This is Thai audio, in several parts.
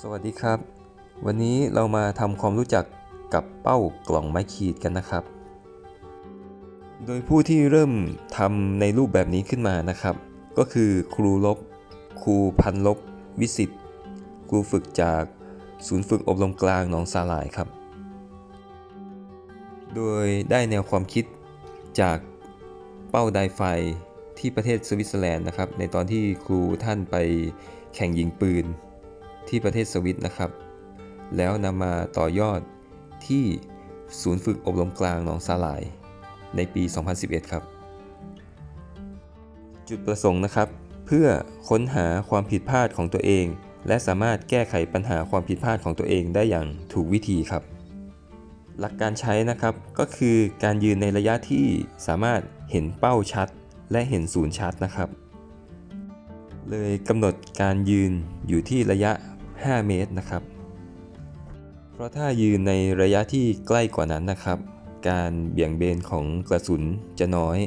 สวัสดีครับ วันนี้เรามาทำความรู้จักกับเป้ากล่องไม้ขีดกันนะครับ โดยผู้ที่เริ่มทำในรูปแบบนี้ขึ้นมานะครับ ก็คือครูลบครูพันลบวิสิตครูฝึกจากศูนย์ฝึกอบรมกลางหนองสาหร่ายครับ โดยได้แนวความคิดจากเป้าไดไฟที่ประเทศสวิตเซอร์แลนด์นะครับ ในตอนที่ครูท่านไปแข่งยิงปืน ที่ประเทศสวิตนะครับ แล้วนำมาต่อยอดที่ศูนย์ฝึกอบรมกลางหนองสาหร่าย ในปี 2011 ครับ จุดประสงค์นะครับ เพื่อค้นหาความผิดพลาดของตัวเอง และสามารถแก้ไขปัญหาความผิดพลาดของตัวเองได้อย่างถูกวิธีครับ หลักการใช้นะครับก็คือการยืนในระยะที่สามารถเห็นเป้าชัด และเห็นศูนย์ชัดนะครับเลยกำหนดการยืนอยู่ที่ระยะ 5 เมตรนะครับ เพราะถ้ายืนในระยะที่ใกล้กว่านั้นนะครับ การเบี่ยงเบนของกระสุนจะน้อย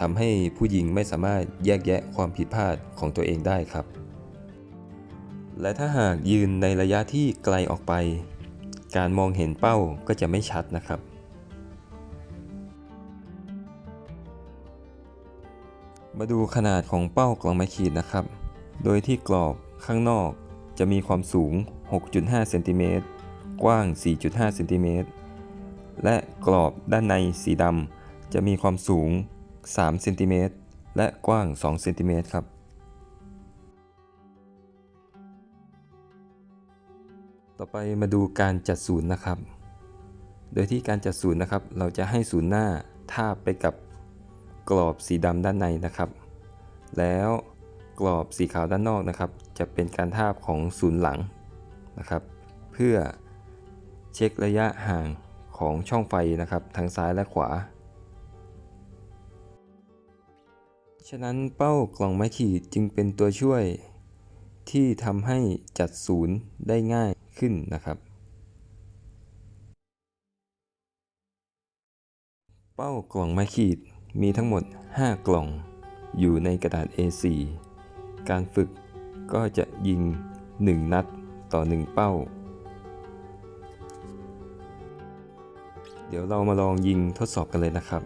ทำให้ผู้ยิงไม่สามารถแยกแยะความผิดพลาดของตัวเองได้ครับ และถ้าหากยืนในระยะที่ไกลออกไป การมองเห็นเป้าก็จะไม่ชัดนะครับมาดูขนาดของเป้ากล่องไม้ขีดนะครับ โดยที่กรอบข้างนอก จะมีความสูง 6.5 เซนติเมตร กว้าง 4.5 เซนติเมตร และกรอบด้านในสีดำจะมีความสูง 3 เซนติเมตร และกว้าง 2 เซนติเมตรครับ ต่อไปมาดูการจัดศูนย์นะครับ โดยที่การจัดศูนย์นะครับ เราจะให้ศูนย์หน้าทาบไปกับกรอบสีดำด้านในนะครับ แล้วกรอบสีขาวด้านนอกนะครับ จะเป็นการทาบของศูนย์หลังนะครับ เพื่อเช็คระยะห่างของช่องไฟนะครับทางซ้ายและขวา ฉะนั้นเป้ากล่องไม้ขีดจึงเป็นตัวช่วยที่ทำให้จัดศูนย์ได้ง่ายขึ้นนะครับ เป้ากล่องไม้ขีดมีทั้งหมด 5 กล่องอยู่ในกระดาษ A4 การฝึก ก็จะยิง 1 นัดต่อ 1 เป้า เดี๋ยวเรามาลองยิงทดสอบกันเลยนะครับ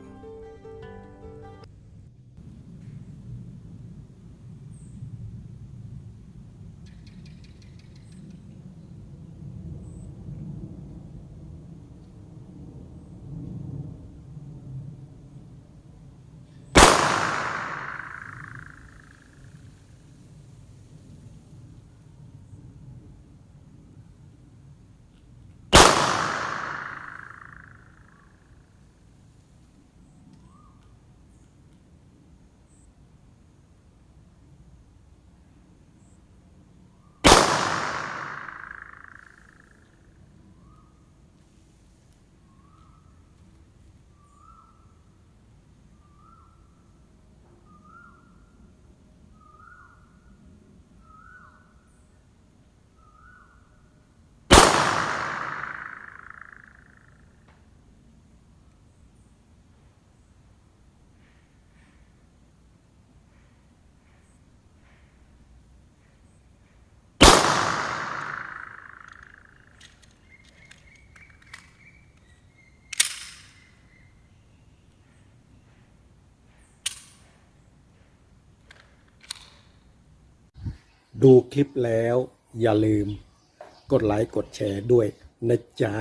ดูคลิปแล้วอย่าลืม กดไลค์กดแชร์ด้วยนะจ๊ะ